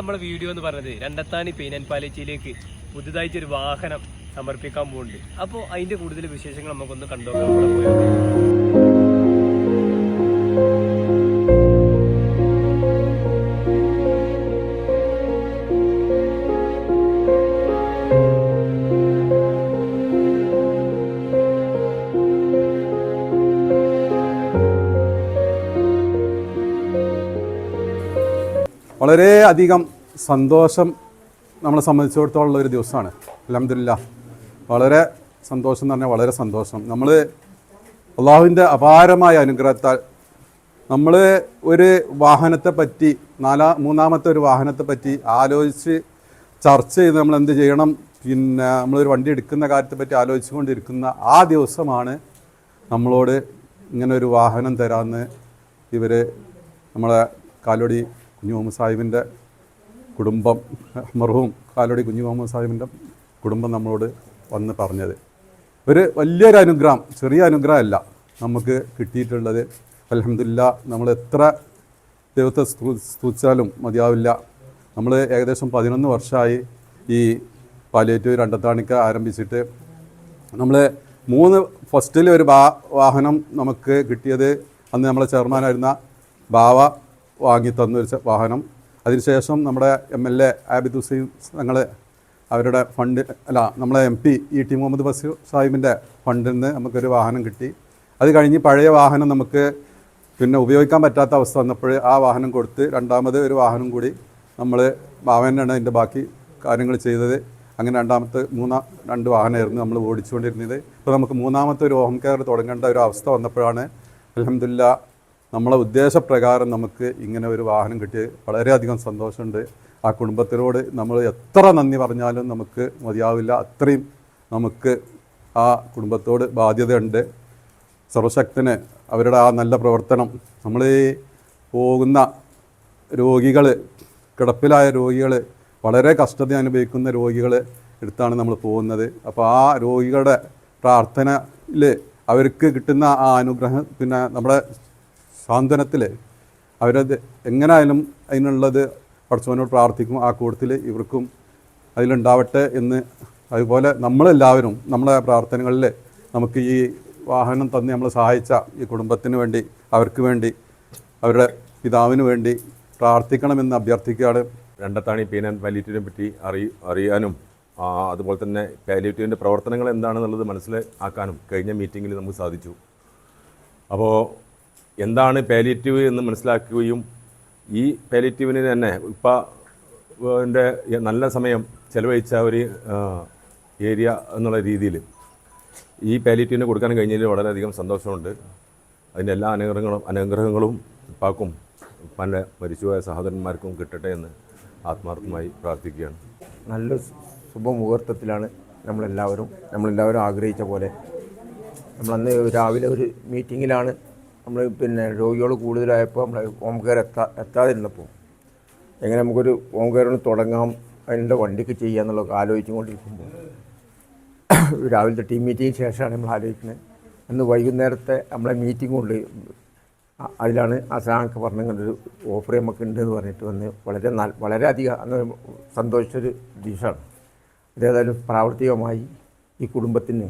നമ്മുടെ വീഡിയോ എന്ന് പറഞ്ഞത് രണ്ടത്താണി പെയിൻ ആൻഡ് പാലേച്ചിയിലേക്ക് പുതുതായിട്ട് ഒരു വാഹനം സമർപ്പിക്കാൻ പോകുന്നുണ്ട് അപ്പോൾ അതിന്റെ കൂടുതൽ വിശേഷങ്ങൾ നമുക്കൊന്ന് കണ്ടുനോക്കാം വളരെ അധികം സന്തോഷം നമ്മളെ സംബന്ധിച്ചിടത്തോളം ഒരു ദിവസമാണ്. അലഹമില്ല വളരെ സന്തോഷം എന്ന് പറഞ്ഞാൽ വളരെ സന്തോഷം. നമ്മൾ അള്ളാഹുവിന്റെ അപാരമായ അനുഗ്രഹത്താൽ നമ്മൾ ഒരു വാഹനത്തെ പറ്റി നാലാ മൂന്നാമത്തെ ഒരു വാഹനത്തെ പറ്റി ആലോചിച്ച് ചർച്ച ചെയ്ത് നമ്മൾ എന്ത് ചെയ്യണം? പിന്നെ നമ്മളൊരു വണ്ടി എടുക്കുന്ന കാര്യത്തെ പറ്റി ആലോചിച്ചുകൊണ്ടിരിക്കുന്ന ആ ദിവസമാണ് നമ്മളോട് ഇങ്ങനെ ഒരു വാഹനം തരാമെന്ന് ഇവർ നമ്മളെ കാലോടി കുഞ്ഞു മുഹമ്മദ് സാഹിബിന്റെ കുടുംബം മർഹൂം കാലോടി കുഞ്ഞു മുഹമ്മദ് സാഹിബിന്റെ കുടുംബം നമ്മളോട് വന്ന് പറഞ്ഞത്. ഒരു വലിയൊരു അനുഗ്രഹം ചെറിയ അനുഗ്രഹമല്ല നമുക്ക് കിട്ടിയിട്ടുള്ളത്. അലഹമില്ല നമ്മൾ എത്ര ദൈവത്തെ സ്തു- സ്തുതിച്ചാലും മതിയാവില്ല. നമ്മൾ ഏകദേശം പതിനൊന്ന് വർഷമായി ഈ പാലിയേറ്റീവ് രണ്ടത്താണിക്ക ആരംഭിച്ചിട്ട് നമ്മൾ മൂന്ന് ഫസ്റ്റിൽ ഒരു വാഹനം നമുക്ക് കിട്ടിയത് അന്ന് നമ്മളെ ചെയർമാനായിരുന്ന ബാവ വാങ്ങി തന്നൊരു വാഹനം. അതിനുശേഷം നമ്മുടെ M L A Abid Hussain ഞങ്ങൾ അവരുടെ ഫണ്ട് അല്ല നമ്മളെ M P E T Muhammad Basheer സാഹിബിന്റെ ഫണ്ടിൽ നിന്ന് നമുക്കൊരു വാഹനം കിട്ടി. അത് കഴിഞ്ഞ് പഴയ വാഹനം നമുക്ക് പിന്നെ ഉപയോഗിക്കാൻ പറ്റാത്ത അവസ്ഥ വന്നപ്പോൾ ആ വാഹനം കൊടുത്ത് രണ്ടാമത് ഒരു വാഹനം കൂടി നമ്മൾ ഭാവനാണ് അതിന്റെ ബാക്കി കാര്യങ്ങൾ ചെയ്തത്. അങ്ങനെ രണ്ടാമത്തെ മൂന്നാം രണ്ട് വാഹനമായിരുന്നു നമ്മൾ ഓടിച്ചുകൊണ്ടിരുന്നത്. ഇപ്പോൾ നമുക്ക് മൂന്നാമത്തെ ഒരു ഹോം കെയർ തുടങ്ങേണ്ട ഒരു അവസ്ഥ വന്നപ്പോഴാണ് അലഹമില്ല നമ്മളെ ഉദ്ദേശപ്രകാരം നമുക്ക് ഇങ്ങനെ ഒരു വാഹനം കിട്ടിയത് വളരെയധികം സന്തോഷമുണ്ട്. ആ കുടുംബത്തിനോട് നമ്മൾ എത്ര നന്ദി പറഞ്ഞാലും നമുക്ക് മതിയാവില്ല. അത്രയും നമുക്ക് ആ കുടുംബത്തോട് ബാധ്യതയുണ്ട്. സർവശക്തന് അവരുടെ ആ നല്ല പ്രവർത്തനം നമ്മൾ പോകുന്ന രോഗികൾ കിടപ്പിലായ രോഗികൾ വളരെ കഷ്ടത അനുഭവിക്കുന്ന രോഗികൾ എടുത്താണ് നമ്മൾ പോകുന്നത്. അപ്പോൾ ആ രോഗികളുടെ പ്രാർത്ഥനയിൽ അവർക്ക് കിട്ടുന്ന ആ അനുഗ്രഹം പിന്നെ നമ്മുടെ സാന്ത്വനത്തിൽ അവരത് എങ്ങനായാലും അതിനുള്ളത് പഠിച്ചവനോട് പ്രാർത്ഥിക്കും ആ കൂട്ടത്തിൽ ഇവർക്കും അതിലുണ്ടാവട്ടെ എന്ന്. അതുപോലെ നമ്മളെല്ലാവരും നമ്മളെ പ്രാർത്ഥനകളിൽ നമുക്ക് ഈ വാഹനം തന്ന് നമ്മളെ സഹായിച്ച ഈ കുടുംബത്തിന് വേണ്ടി അവർക്ക് വേണ്ടി അവരുടെ പിതാവിന് വേണ്ടി പ്രാർത്ഥിക്കണമെന്ന് അഭ്യർത്ഥിക്കുകയാണ്. രണ്ടത്താണി പീനൻ പാലിയേറ്റീവിനെ പറ്റി അറി അറിയാനും അതുപോലെ തന്നെ പാലിയേറ്റീവിന്റെ പ്രവർത്തനങ്ങൾ എന്താണെന്നുള്ളത് മനസ്സിലാക്കാനും കഴിഞ്ഞ മീറ്റിങ്ങിൽ നമുക്ക് സാധിച്ചു. അപ്പോൾ എന്താണ് പാലിയേറ്റീവ് എന്ന് മനസ്സിലാക്കുകയും ഈ പാലിയേറ്റീവിന് തന്നെ ഇപ്പം നല്ല സമയം ചിലവഴിച്ച ഒരു ഏരിയ എന്നുള്ള രീതിയിൽ ഈ പാലിയേറ്റീവിന് കൊടുക്കാൻ കഴിഞ്ഞതിൽ വളരെയധികം സന്തോഷമുണ്ട്. അതിന്റെ എല്ലാ അനുഗ്രഹങ്ങളും അനുഗ്രഹങ്ങളും ഉപ്പാക്കും ഉപ്പാന്റെ മരിച്ചുപോയ സഹോദരന്മാർക്കും കിട്ടട്ടെ എന്ന് ആത്മാർത്ഥമായി പ്രാർത്ഥിക്കുകയാണ്. നല്ല ശുഭമുഹൂർത്തത്തിലാണ് നമ്മളെല്ലാവരും നമ്മളെല്ലാവരും ആഗ്രഹിച്ച പോലെ. നമ്മളന്ന് രാവിലെ ഒരു മീറ്റിങ്ങിലാണ് നമ്മൾ പിന്നെ രോഗികൾ കൂടുതലായപ്പോൾ നമ്മൾ ഹോം കെയർ എത്താ എത്താതിരുന്നപ്പോൾ എങ്ങനെ നമുക്കൊരു ഹോം കെയർ ഒന്ന് തുടങ്ങാം അതിന്റെ വണ്ടിക്ക് ചെയ്യുക എന്നുള്ളതൊക്കെ ആലോചിച്ചുകൊണ്ടിരിക്കുമ്പോൾ രാവിലത്തെ ടീം മീറ്റിങ്ങിന് ശേഷമാണ് നമ്മൾ ആലോചിക്കുന്നത്. അന്ന് വൈകുന്നേരത്തെ നമ്മളെ മീറ്റിംഗ് കൊണ്ട് അതിലാണ് അതിലാണ് അസാക്ക് പറഞ്ഞ ഒരു ഓഫർ നമുക്ക് ഉണ്ട് എന്ന് പറഞ്ഞിട്ട് വന്ന് വളരെ നല്ല വളരെയധികം അന്ന് സന്തോഷിച്ചൊരു ദിവസമാണ്. അതേതായാലും പ്രാവർത്തികമായി ഈ കുടുംബത്തിന്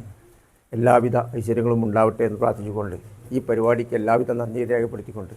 എല്ലാവിധ ഐശ്വര്യങ്ങളും ഉണ്ടാവട്ടെ എന്ന് പ്രാർത്ഥിച്ചുകൊണ്ട് ഈ പരിപാടിക്ക് എല്ലാവിധ നന്ദി രേഖപ്പെടുത്തിക്കൊണ്ട്